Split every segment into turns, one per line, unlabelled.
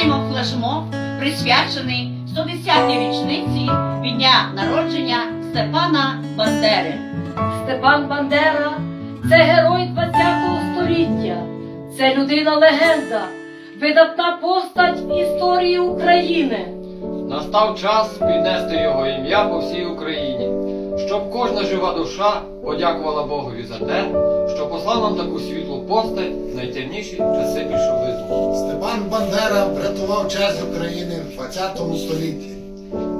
Маємо флешмоб, присвячений 110-й річниці від дня народження Степана Бандери.
Степан Бандера це герой ХХ століття, це людина-легенда, видатна постать історії України.
Настав час піднести його ім'я по всій Україні, щоб кожна жива душа подякувала Богові за те, послав нам таку світлу постать в найтемніші часи більшовизму.
Степан Бандера врятував честь України в 20 столітті.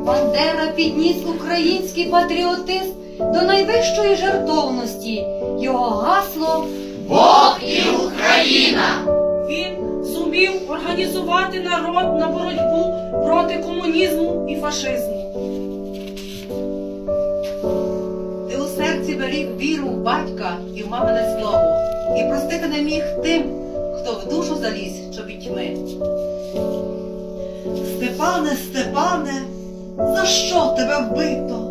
Бандера підніс український патріотизм до найвищої жертовності. Його гасло
Бог і Україна!
Він зумів організувати народ на боротьбу проти комунізму і фашизму.
Серці беріг віру в батька і в мамине слово, і простити не міг тим, хто в душу заліз чобітьми.
Степане, Степане, за що тебе вбито?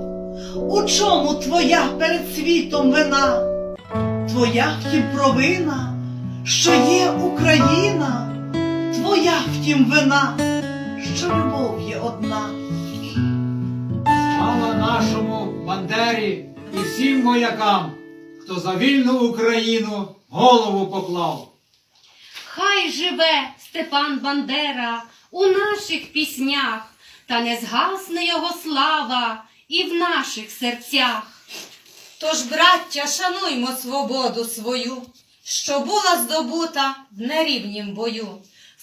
У чому твоя перед світом вина? Твоя втім провина, що є Україна, твоя втім вина, що любов є одна.
Слава нашому Бандері і всім воякам, хто за вільну Україну голову поклав.
Хай живе Степан Бандера у наших піснях, та не згасне його слава і в наших серцях.
Тож, браття, шануймо свободу свою, що була здобута в нерівнім бою.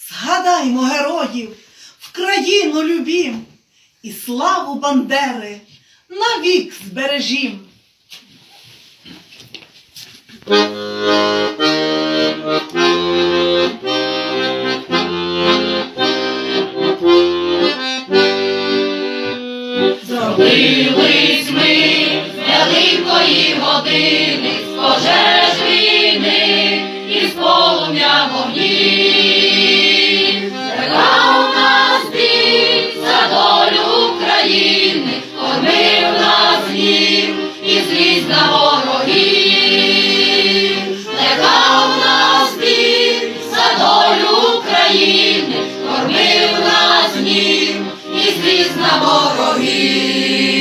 Згадаймо героїв, в країну любім, і славу Бандери навік збережім.
Зробились ми великої години, пожеж війни і з полум'я вогні. на ворогів.